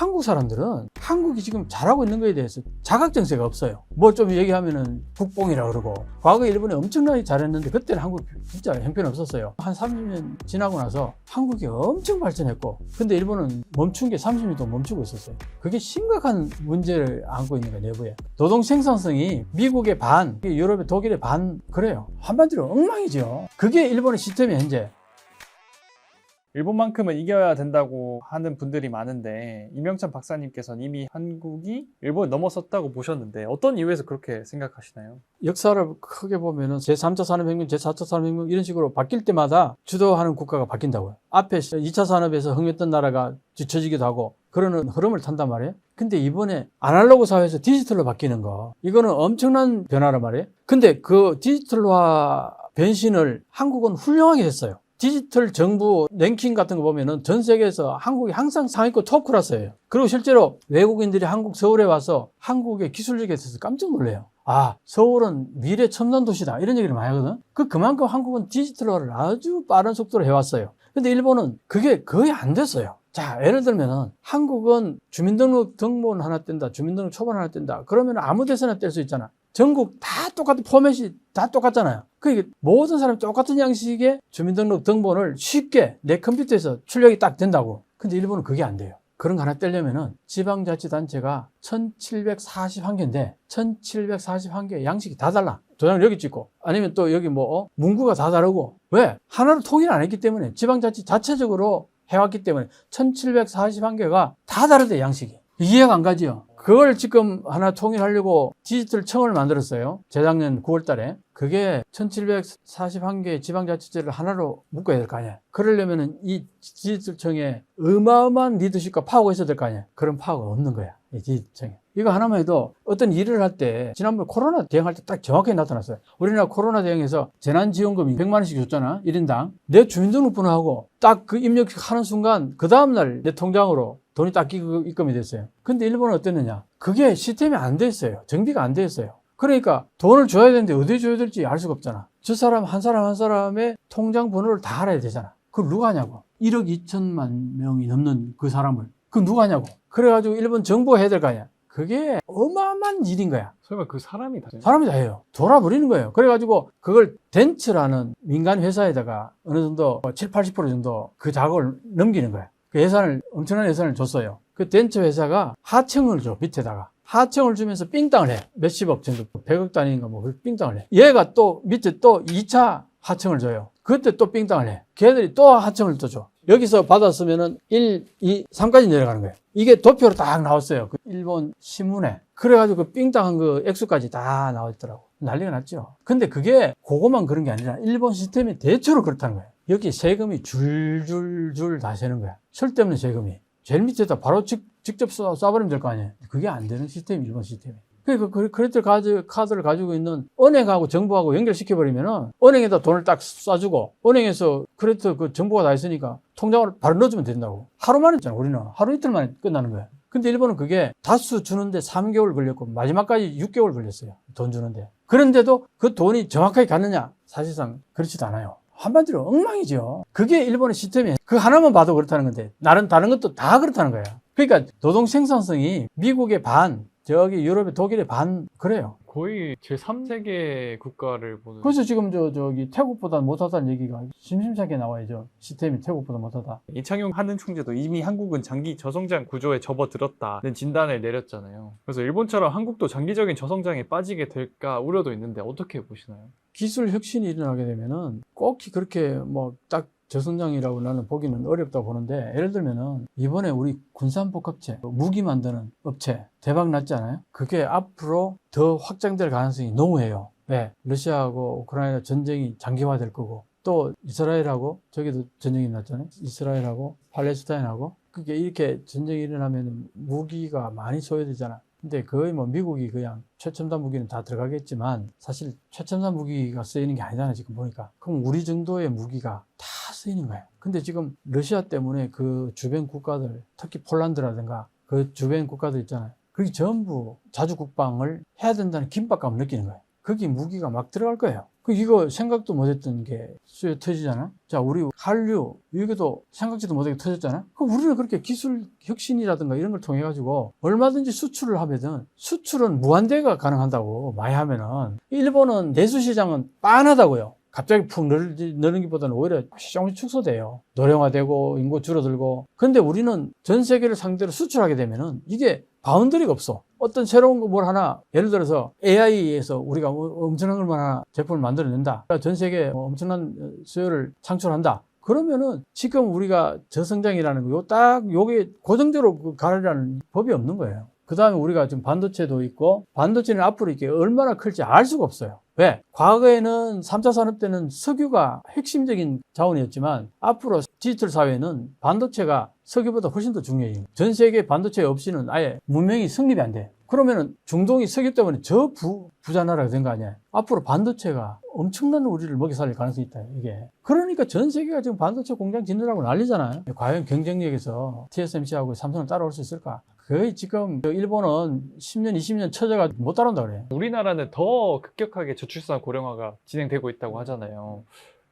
한국 사람들은 한국이 지금 잘하고 있는 거에 대해서 자각정세가 없어요. 뭐 좀 얘기하면은 국뽕이라 그러고 과거에 일본이 엄청나게 잘했는데 그때는 한국 진짜 형편 없었어요. 한 30년 지나고 나서 한국이 엄청 발전했고 근데 일본은 멈춘 게 30년도 멈추고 있었어요. 그게 심각한 문제를 안고 있는 거예요, 내부에. 노동 생산성이 미국의 반, 유럽의 독일의 반 그래요. 한마디로 엉망이죠. 그게 일본의 시스템이 현재. 일본만큼은 이겨야 된다고 하는 분들이 많은데 이명찬 박사님께서는 이미 한국이 일본을 넘어섰다고 보셨는데 어떤 이유에서 그렇게 생각하시나요? 역사를 크게 보면은 제3차 산업혁명, 제4차 산업혁명 이런 식으로 바뀔 때마다 주도하는 국가가 바뀐다고요. 앞에 2차 산업에서 흥했던 나라가 뒤처지기도 하고 그러는 흐름을 탄단 말이에요. 근데 이번에 아날로그 사회에서 디지털로 바뀌는 거 이거는 엄청난 변화란 말이에요. 근데 그 디지털화 변신을 한국은 훌륭하게 했어요. 디지털 정부 랭킹 같은 거 보면은 전 세계에서 한국이 항상 상위권 톱 클래스예요. 그리고 실제로 외국인들이 한국 서울에 와서 한국의 기술력에 있어서 깜짝 놀래요. 아, 서울은 미래 첨단 도시다. 이런 얘기를 많이 하거든. 그 그만큼 한국은 디지털화를 아주 빠른 속도로 해왔어요. 근데 일본은 그게 거의 안 됐어요. 자, 예를 들면은 한국은 주민등록 등본 하나 뗀다. 주민등록 초반 하나 뗀다. 그러면 아무 데서나 뗄 수 있잖아. 전국 다 똑같은 포맷이 다 똑같잖아요. 그러니까 모든 사람이 똑같은 양식의 주민등록 등본을 쉽게 내 컴퓨터에서 출력이 딱 된다고. 근데 일본은 그게 안 돼요. 그런 거 하나 떼려면은 지방자치단체가 1741개인데 1741개 양식이 다 달라. 도장을 여기 찍고 아니면 또 여기 뭐 어? 문구가 다 다르고 왜? 하나로 통일 안 했기 때문에 지방자치 자체적으로 해왔기 때문에 1741개가 다 다르대 양식이. 이해가 안 가지요. 그걸 지금 하나 통일하려고 디지털 청을 만들었어요. 재작년 9월 달에. 그게 1741개 지방자치제를 하나로 묶어야 될 거 아니야. 그러려면은 이 디지털 청에 어마어마한 리더십과 파워가 있어야 될 거 아니야. 그런 파워가 없는 거야. 이 디지털 청에. 이거 하나만 해도 어떤 일을 할 때 지난번 코로나 대응할 때 딱 정확하게 나타났어요. 우리나라 코로나 대응에서 재난지원금이 100만 원씩 줬잖아. 1인당. 내 주민등록번호하고 딱 그 입력하는 순간 그 다음날 내 통장으로 돈이 딱 입- 입금이 됐어요. 근데 일본은 어땠느냐? 그게 시스템이 안 돼 있어요. 정비가 안 돼 있어요. 그러니까 돈을 줘야 되는데 어디에 줘야 될지 알 수가 없잖아. 저 사람 한 사람 한 사람의 통장 번호를 다 알아야 되잖아. 그걸 누가 하냐고. 1억 2천만 명이 넘는 그 사람을. 그 누가 하냐고. 그래가지고 일본 정부가 해야 될 거 아니야. 그게 어마어마한 일인 거야. 설마 그 사람이 다 사람이 다 해요. 돌아버리는 거예요. 그래가지고 그걸 덴츠라는 민간 회사에다가 어느 정도 7, 80% 정도 그 작업을 넘기는 거야. 그 예산을, 엄청난 예산을 줬어요. 그 덴츠 회사가 하청을 줘, 밑에다가. 하청을 주면서 삥땅을 해. 몇십억 정도, 100억 단위인가 뭐, 그 삥땅을 해. 얘가 또 밑에 또 2차 하청을 줘요. 그때 또 삥땅을 해. 걔들이 또 하청을 또 줘. 여기서 받았으면은 1, 2, 3까지 내려가는 거예요. 이게 도표로 딱 나왔어요. 그 일본 신문에. 그래가지고 그 삥땅한 그 액수까지 다 나와 있더라고. 난리가 났죠. 근데 그게 그거만 그런 게 아니라 일본 시스템이 대체로 그렇다는 거예요. 여기 세금이 줄줄줄 다 새는 거야. 쓸데없는 세금이. 제일 밑에다 바로 직, 직접 쏴, 쏴버리면 될 거 아니에요. 그게 안 되는 시스템이 일본 시스템이. 그러니까 그 크레딧 카드, 카드를 가지고 있는 은행하고 정부하고 연결시켜버리면은 은행에다 돈을 딱 쏴주고 은행에서 크레딧 그 정보가 다 있으니까 통장으로 바로 넣어주면 된다고. 하루 만에 했잖아, 우리는. 하루 이틀 만에 끝나는 거야. 근데 일본은 그게 다수 주는데 3개월 걸렸고 마지막까지 6개월 걸렸어요. 돈 주는데. 그런데도 그 돈이 정확하게 갔느냐? 사실상 그렇지도 않아요. 한마디로 엉망이죠. 그게 일본의 시스템이에요. 그 하나만 봐도 그렇다는 건데 다른 다른 것도 다 그렇다는 거예요. 그러니까 노동 생산성이 미국의 반, 저기 유럽의 독일의 반 그래요. 거의 제3세계 국가를 보는 그래서 지금 저 저기 태국보다 못하다는 얘기가 심심찮게 나와야죠. 시스템이 태국보다 못하다. 이창용 한은 총재도 이미 한국은 장기 저성장 구조에 접어들었다는 진단을 내렸잖아요. 그래서 일본처럼 한국도 장기적인 저성장에 빠지게 될까 우려도 있는데 어떻게 보시나요? 기술 혁신이 일어나게 되면은 꼭 그렇게 뭐 딱 저성장이라고 나는 보기는 어렵다고 보는데 예를 들면은 이번에 우리 군산복합체 무기 만드는 업체 대박 났지 않아요? 그게 앞으로 더 확장될 가능성이 너무해요. 왜? 러시아하고 우크라이나 전쟁이 장기화될 거고 또 이스라엘하고 저기도 전쟁이 났잖아요. 이스라엘하고 팔레스타인하고 그게 이렇게 전쟁이 일어나면 무기가 많이 소요되잖아. 근데 거의 뭐 미국이 그냥 최첨단 무기는 다 들어가겠지만 사실 최첨단 무기가 쓰이는 게 아니잖아요 지금 보니까 그럼 우리 정도의 무기가 다 쓰이는 거예요 근데 지금 러시아 때문에 그 주변 국가들 특히 폴란드라든가 그 주변 국가들 있잖아요 그게 전부 자주 국방을 해야 된다는 긴박감을 느끼는 거예요 거기 무기가 막 들어갈 거예요 그 이거 생각도 못했던 게 수요 터지잖아. 자, 우리 한류 이게도 생각지도 못하게 터졌잖아. 그럼 우리는 그렇게 기술 혁신이라든가 이런 걸 통해 가지고 얼마든지 수출을 하면은 수출은 무한대가 가능한다고 많이 하면은 일본은 내수 시장은 빤하다고요. 갑자기 푹 늘, 느는 것보다는 오히려 조금씩 축소돼요. 노령화되고 인구 줄어들고. 근데 우리는 전 세계를 상대로 수출하게 되면은 이게 바운더리가 없어. 어떤 새로운 거뭘 하나, 예를 들어서 AI에서 우리가 뭐 엄청난 걸 하나 제품을 만들어낸다. 그러니까 전 세계에 뭐 엄청난 수요를 창출한다. 그러면은 지금 우리가 저성장이라는 거, 요딱 요게 고정적으로 그 가르라는 법이 없는 거예요. 그 다음에 우리가 지금 반도체도 있고, 반도체는 앞으로 이게 얼마나 클지 알 수가 없어요. 왜? 과거에는 3차 산업 때는 석유가 핵심적인 자원이었지만, 앞으로 디지털 사회는 반도체가 석유보다 훨씬 더 중요해요. 전 세계 반도체 없이는 아예 문명이 성립이 안 돼. 그러면은 중동이 석유 때문에 저 부, 부자 나라가 된 거 아니야. 앞으로 반도체가 엄청난 우리를 먹여 살릴 가능성이 있다, 이게. 그러니까 전 세계가 지금 반도체 공장 짓느라고 난리잖아요. 과연 경쟁력에서 TSMC하고 삼성을 따라올 수 있을까? 거의 지금 일본은 10년, 20년 처져가 못 따라온다 그래요. 우리나라는 더 급격하게 저출산 고령화가 진행되고 있다고 하잖아요.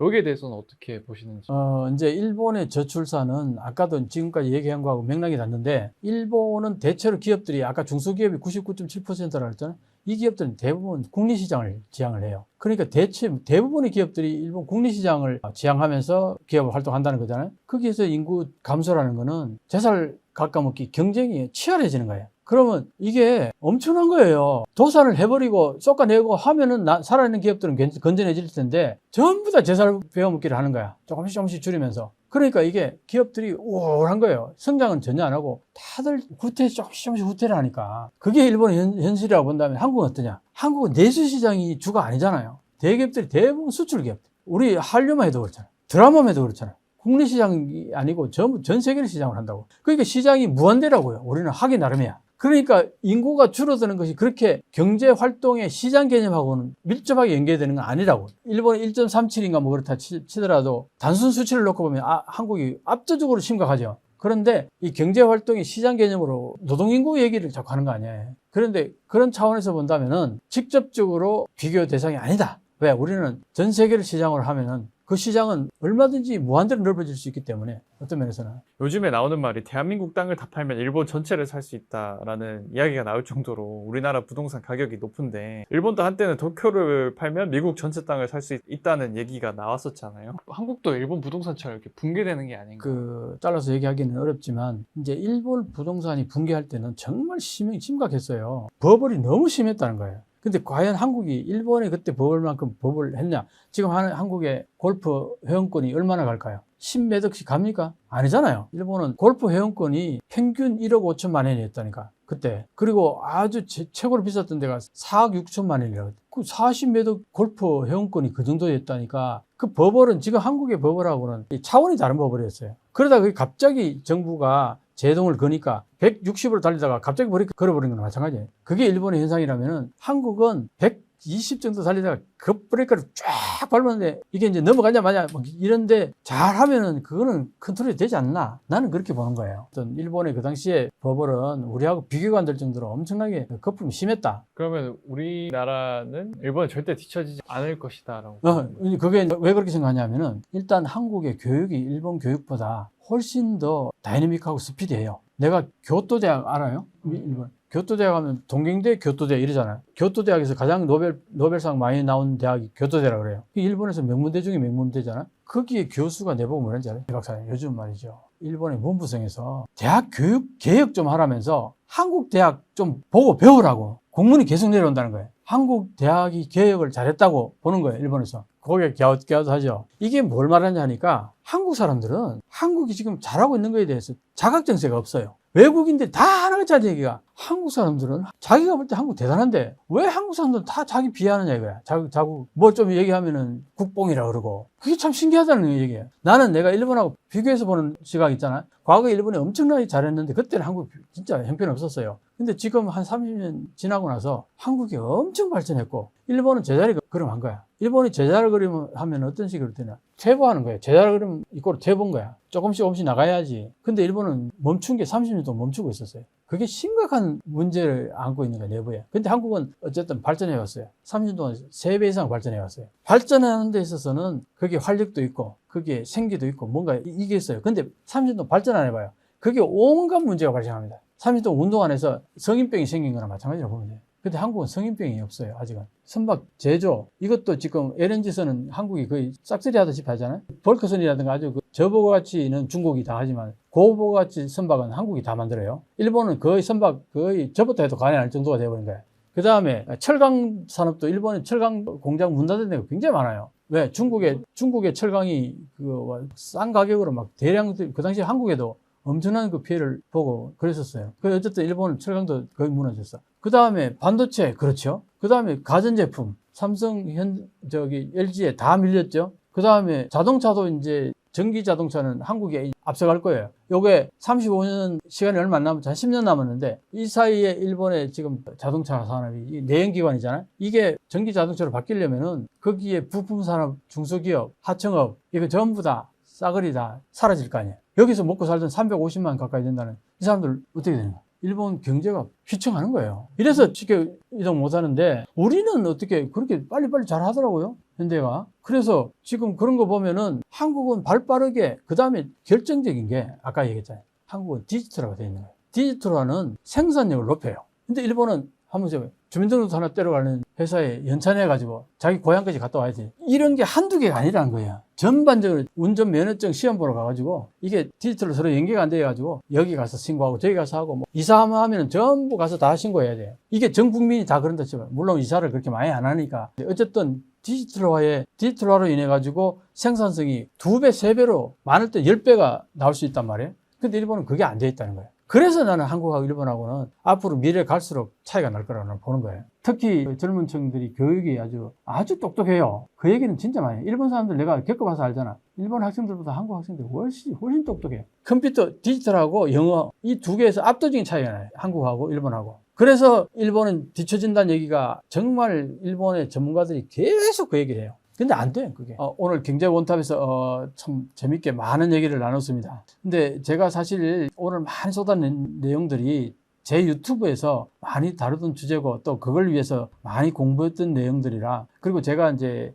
여기에 대해서는 어떻게 보시는지. 어, 이제 일본의 저출산은 아까도 지금까지 얘기한 거하고 맥락이 닿는데, 일본은 대체로 기업들이 아까 중소기업이 99.7%라고 했잖아요. 이 기업들은 대부분 국내시장을 지향을 해요. 그러니까 대체 대부분의 기업들이 일본 국내시장을 지향하면서 기업을 활동한다는 거잖아요. 거기에서 인구 감소라는 거는 재살 깎아먹기 경쟁이 치열해지는 거예요. 그러면 이게 엄청난 거예요. 도산을 해버리고 쏟아내고 하면은 나- 살아있는 기업들은 괜- 건전해질 텐데 전부 다 재살 베어먹기를 하는 거야. 조금씩 조금씩 줄이면서. 그러니까 이게 기업들이 우울한 거예요. 성장은 전혀 안 하고 다들 후퇴 조금씩 조금씩 후퇴를 하니까 그게 일본의 현, 현실이라고 본다면 한국은 어떠냐? 한국은 내수 시장이 주가 아니잖아요. 대기업들이 대부분 수출 기업. 우리 한류만 해도 그렇잖아요. 드라마만 해도 그렇잖아요. 국내 시장이 아니고 전부 전 세계를 시장을 한다고. 그러니까 시장이 무한대라고요. 우리는 하기 나름이야. 그러니까 인구가 줄어드는 것이 그렇게 경제 활동의 시장 개념하고는 밀접하게 연계되는 건 아니라고. 일본이 1.37인가 뭐 그렇다 치, 치더라도 단순 수치를 놓고 보면 아, 한국이 압도적으로 심각하죠. 그런데 이 경제 활동의 시장 개념으로 노동 인구 얘기를 자꾸 하는 거 아니에요. 그런데 그런 차원에서 본다면은 직접적으로 비교 대상이 아니다. 왜? 우리는 전 세계를 시장으로 하면은 그 시장은 얼마든지 무한대로 넓어질 수 있기 때문에 어떤 면에서는 요즘에 나오는 말이 대한민국 땅을 다 팔면 일본 전체를 살 수 있다라는 이야기가 나올 정도로 우리나라 부동산 가격이 높은데 일본도 한때는 도쿄를 팔면 미국 전체 땅을 살 수 있다는 얘기가 나왔었잖아요. 한국도 일본 부동산처럼 이렇게 붕괴되는 게 아닌가. 그 잘라서 얘기하기는 어렵지만 이제 일본 부동산이 붕괴할 때는 정말 심, 심각했어요. 버블이 너무 심했다는 거예요. 근데 과연 한국이 일본에 그때 버블만큼 버블 했냐? 지금 한, 한국의 골프 회원권이 얼마나 갈까요? 10몇 억씩 갑니까? 아니잖아요. 일본은 골프 회원권이 평균 1억 5천만 원이었다니까. 그때. 그리고 아주 제- 최고로 비쌌던 데가 4억 6천만 원이라고. 그 40몇 억 골프 회원권이 그 정도였다니까. 그 버블은 지금 한국의 버블하고는 이 차원이 다른 버블이었어요. 그러다가 그게 갑자기 정부가 제동을 거니까 160으로 달리다가 갑자기 버리 걸어버린 거나 마찬가지예요. 그게 일본의 현상이라면은 한국은 120 정도 달리다가 급 브레이크를 쫙 밟았는데 이게 이제 넘어가냐 마냐 막 이런데 잘 하면은 그거는 컨트롤이 되지 않나 나는 그렇게 보는 거예요. 어떤 일본의 그 당시에 버블은 우리하고 비교가 안 될 정도로 엄청나게 거품이 심했다. 그러면 우리나라는 일본에 절대 뒤처지지 않을 것이다라고. 어, 그게 왜 그렇게 생각하냐면은 일단 한국의 교육이 일본 교육보다 훨씬 더 다이내믹하고 스피디해요. 내가 교토대학 알아요? 미- 일본. 교토대학 하면 동경대 교토대학 이러잖아요. 교토대학에서 가장 노벨, 노벨상 많이 나온 대학이 교토대라 그래요. 그 일본에서 명문대 중에 명문대잖아요. 거기에 교수가 내보고 뭐라는지 알아요? 박사님, 요즘 말이죠. 일본의 문부성에서 대학 교육 개혁 좀 하라면서 한국 대학 좀 보고 배우라고 공문이 계속 내려온다는 거예요. 한국 대학이 개혁을 잘했다고 보는 거예요, 일본에서. 거기에 갸웃갸웃하죠. 이게 뭘 말하냐 하니까 한국 사람들은 한국이 지금 잘하고 있는 거에 대해서 자각정세가 없어요. 외국인들이 다 하나같이 하는 얘기가 한국 사람들은 자기가 볼 때 한국 대단한데 왜 한국 사람들은 다 자기 비하하느냐 이거야. 자국, 자국, 뭘좀 얘기하면은 국뽕이라 그러고. 그게 참 신기하다는 얘기예요. 나는 내가 일본하고 비교해서 보는 시각 있잖아. 과거 일본이 엄청나게 잘했는데 그때는 한국 진짜 형편 없었어요. 근데 지금 한 30년 지나고 나서 한국이 엄청 발전했고 일본은 제자리가 걸음한 거야. 일본이 제자를 그리면 하면 어떤 식으로 되냐? 퇴보하는 거예요. 제자를 그리면 이꼴로 퇴보인 거야. 조금씩 조금씩 나가야지. 근데 일본은 멈춘 게 30년 동안 멈추고 있었어요. 그게 심각한 문제를 안고 있는 거예요, 내부에. 근데 한국은 어쨌든 발전해 왔어요. 30년 동안 3배 이상 발전해 왔어요. 발전하는 데 있어서는 그게 활력도 있고, 그게 생기도 있고, 뭔가 이- 이게 있어요. 근데 30년 동안 발전 안 해봐요. 그게 온갖 문제가 발생합니다. 30년 동안 운동 안 해서 성인병이 생긴 거나 마찬가지로 보면 돼요. 근데 한국은 성인병이 없어요, 아직은. 선박 제조, 이것도 지금 LNG선은 한국이 거의 싹쓸이 하듯이 하잖아요. 벌크선이라든가 아주 그 저보가치는 중국이 다 하지만 고보가치 선박은 한국이 다 만들어요. 일본은 거의 선박 거의 저부터 해도 관여 할 정도가 되어버린 거예요. 그 다음에 철강 산업도 일본의 철강 공장 문 닫은 데가 굉장히 많아요. 왜? 중국의, 중국의 철강이 그 싼 가격으로 막 대량, 그 당시 한국에도 엄청난 그 피해를 보고 그랬었어요. 그 어쨌든 일본은 철강도 거의 무너졌어. 그 다음에 반도체, 그렇죠. 그 다음에 가전제품, 삼성, 현, 저기, LG에 다 밀렸죠. 그 다음에 자동차도 이제 전기 자동차는 한국에 앞서갈 거예요. 요게 35년 시간이 얼마 안 남았죠. 한 10년 남았는데 이 사이에 일본의 지금 자동차 산업이 이 내연기관이잖아요. 이게 전기 자동차로 바뀌려면은 거기에 부품 산업, 중소기업, 하청업 이거 전부 다 싸그리 다 사라질 거 아니에요. 여기서 먹고 살던 350만 가까이 된다는 이 사람들 어떻게 되는 거야? 일본 경제가 휘청하는 거예요. 이래서 쉽게 이동 못 하는데 우리는 어떻게 그렇게 빨리빨리 잘 하더라고요. 현대가. 그래서 지금 그런 거 보면은 한국은 발 빠르게 그 다음에 결정적인 게 아까 얘기했잖아요. 한국은 디지털화가 되어 있는 거예요. 디지털화는 생산력을 높여요. 근데 일본은 한번 저 주민등록도 하나 떼러가는 회사에 연찬해가지고 자기 고향까지 갔다 와야 돼. 이런 게 한두 개가 아니라는 거예요. 전반적으로 운전 면허증 시험 보러 가가지고 이게 디지털로 서로 연계가 안 돼가지고 여기 가서 신고하고 저기 가서 하고 뭐 이사하면 전부 가서 다 신고해야 돼요. 이게 전 국민이 다 그런다 치면 물론 이사를 그렇게 많이 안 하니까 어쨌든 디지털화에 디지털화로 인해 가지고 생산성이 두 배, 세 배로 많을 때 열 배가 나올 수 있단 말이에요. 근데 일본은 그게 안 돼 있다는 거예요. 그래서 나는 한국하고 일본하고는 앞으로 미래 갈수록 차이가 날 거라고 보는 거예요. 특히 젊은 층들이 교육이 아주 아주 똑똑해요. 그 얘기는 진짜 많이 해요. 일본 사람들 내가 겪어봐서 알잖아. 일본 학생들보다 한국 학생들이 훨씬 훨씬 똑똑해요. 컴퓨터, 디지털하고 영어 이 두 개에서 압도적인 차이가 나요. 한국하고 일본하고. 그래서 일본은 뒤처진다는 얘기가 정말 일본의 전문가들이 계속 그 얘기를 해요. 근데 안 돼, 그게. 어, 오늘 경제 원탑에서 어, 참 재밌게 많은 얘기를 나눴습니다. 근데 제가 사실 오늘 많이 쏟아낸 내용들이 제 유튜브에서 많이 다루던 주제고 또 그걸 위해서 많이 공부했던 내용들이라 그리고 제가 이제 에,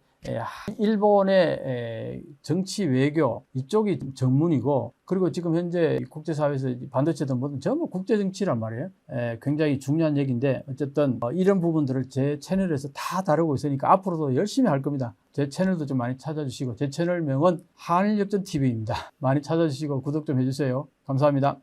일본의 에, 정치 외교 이쪽이 전문이고 그리고 지금 현재 국제사회에서 반도체든 뭐든 전부 국제정치란 말이에요. 에, 굉장히 중요한 얘기인데 어쨌든 어, 이런 부분들을 제 채널에서 다 다루고 있으니까 앞으로도 열심히 할 겁니다. 제 채널도 좀 많이 찾아주시고 제 채널명은 한일역전TV입니다. 많이 찾아주시고 구독 좀 해주세요. 감사합니다.